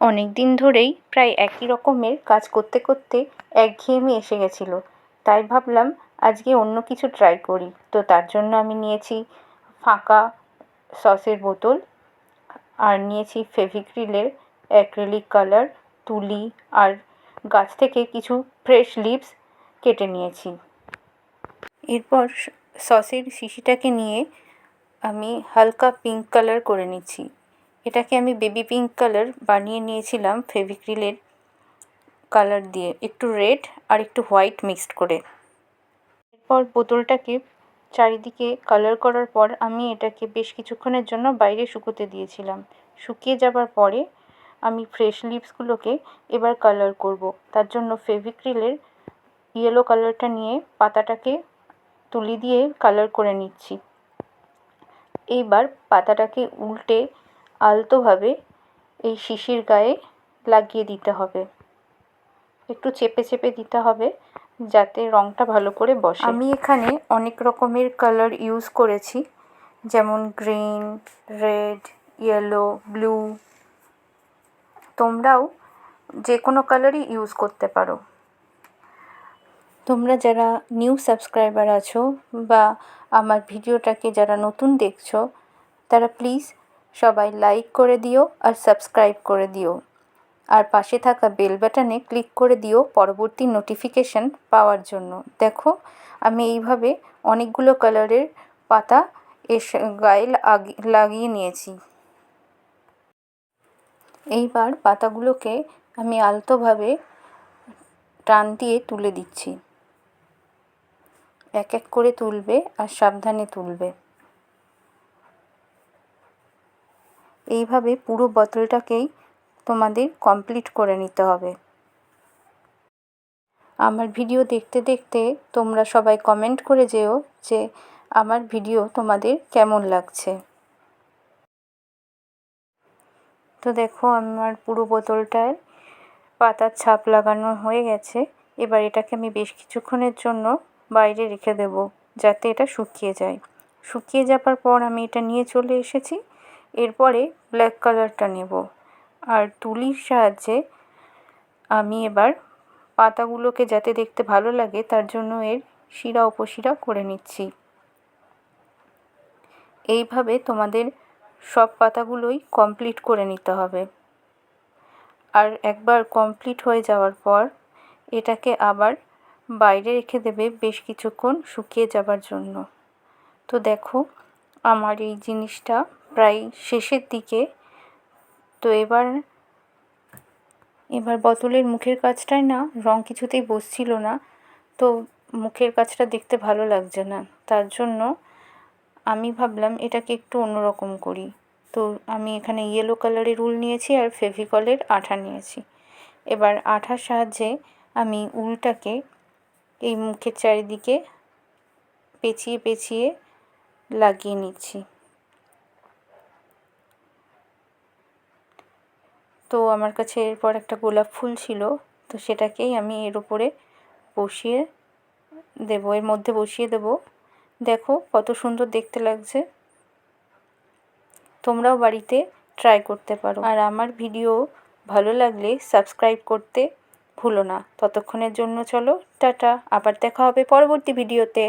অনেক দিন ধরেই প্রায় একই রকমের কাজ করতে করতে একঘেয়েমি এসে গেছিল। তাই ভাবলাম আজকে অন্য কিছু ট্রাই করি। তো তার জন্য আমি নিয়েছি ফাঁকা সসের বোতল আর নিয়েছি ফেভিক্রিলের অ্যাক্রিলিক কালার তুলি আর গাছ থেকে কিছু ফ্রেশ লিভস কেটে নিয়েছি। এরপর সসের শিশিটাকে নিয়ে আমি হালকা পিঙ্ক কালার করে নিচ্ছি। এটাকে আমি বেবি পিঙ্ক কালার বানিয়ে নিয়েছিলাম ফেভিক্রিলের কালার দিয়ে। একটু রেড আর একটু হোয়াইট মিক্সড করে। এরপর বোতলটাকে চারিদিকে কালার করার পর আমি এটাকে বেশ কিছুক্ষণের জন্য বাইরে শুকোতে দিয়েছিলাম। শুকিয়ে যাবার পরে আমি ফ্রেশ লিভসগুলোকে এবার কালার করব। তার জন্য ফেভিক্রিলের ইয়েলো কালারটা নিয়ে পাতাটাকে তুলি দিয়ে কালার করে নিচ্ছি। এইবার পাতাটাকে উল্টে আলতোভাবে এই শিশির গায়ে লাগিয়ে দিতে হবে। একটু চেপে চেপে দিতে হবে যাতে রঙটা ভালো করে বসে। আমি এখানে অনেক রকমের কালার ইউজ করেছি, যেমন গ্রিন রেড ইয়েলো ব্লু তোমরাও যে কোনো কালারই ইউজ করতে পারো। তোমরা যারা নিউ সাবস্ক্রাইবার আছো বা আমার ভিডিওটাকে যারা নতুন দেখছ, তারা প্লিজ সবাই লাইক করে দিও আর সাবস্ক্রাইব করে দিও। আর পাশে থাকা বেল বাটনে ক্লিক করে দিও পরবর্তী নোটিফিকেশান পাওয়ার জন্য। দেখো, আমি এইভাবে অনেকগুলো কালারের পাতা এর গায়ে লাগিয়ে নিয়েছি। এইবার পাতাগুলোকে আমি আলতোভাবে টান দিয়ে তুলে দিচ্ছি। এক এক করে তুলবে আর সাবধানে তুলবে। এইভাবে পুরো বোতলটাকেই তোমাদের কমপ্লিট করে নিতে হবে। আমার ভিডিও দেখতে দেখতে তোমরা সবাই কমেন্ট করে যেও যে আমার ভিডিও তোমাদের কেমন লাগছে। তো দেখো, আমার পুরো বোতলটায় পাতার ছাপ লাগানো হয়ে গেছে। এবার এটাকে আমি বেশ কিছুক্ষণের জন্য বাইরে রেখে দেব যাতে এটা শুকিয়ে যায়। শুকিয়ে যাবার পর আমি এটা নিয়ে চলে এসেছি। এরপরে ব্ল্যাক কালারটা নেব। আর তুলির সাহায্যে আমি এবার পাতাগুলোকে যাতে দেখতে ভালো লাগে, তার জন্য এর শিরা, উপশিরা করে নিচ্ছি। এইভাবে তোমাদের সব পাতাগুলোই কমপ্লিট করে নিতে হবে। আর একবার কমপ্লিট হয়ে যাওয়ার পর এটাকে আবার বাইরে রেখে দেবে বেশ কিছুক্ষণ শুকিয়ে যাবার জন্য। তো দেখো, আমার এই জিনিসটা প্রায় শেষের দিকে। তো এবার এবার বোতলের মুখের কাজটায় না রঙ কিছুতেই বসছিল না। তো মুখের কাজটা দেখতে ভালো লাগছে না। তার জন্য আমি ভাবলাম, এটাকে একটু অন্যরকম করি। তো আমি এখানে ইয়েলো কালারের উল নিয়েছি আর ফেভিকলের আঠা নিয়েছি। এবার আঠার সাহায্যে আমি উলটাকে এই মুখের চারিদিকে পেঁচিয়ে পেঁচিয়ে লাগিয়ে নিচ্ছি। তো আমার কাছে এরপর একটা গোলাপ ফুল ছিল, তো সেটাকেই আমি এর উপরে বসিয়ে দেবো, এর মধ্যে বসিয়ে দেবো। দেখো কত সুন্দর দেখতে লাগছে। তোমরাও বাড়িতে ট্রাই করতে পারো। আর আমার ভিডিও ভালো লাগলে সাবস্ক্রাইব করতে ভুলো না। ততক্ষণের জন্য চলো, টাটা। আবার দেখা হবে পরবর্তী ভিডিওতে।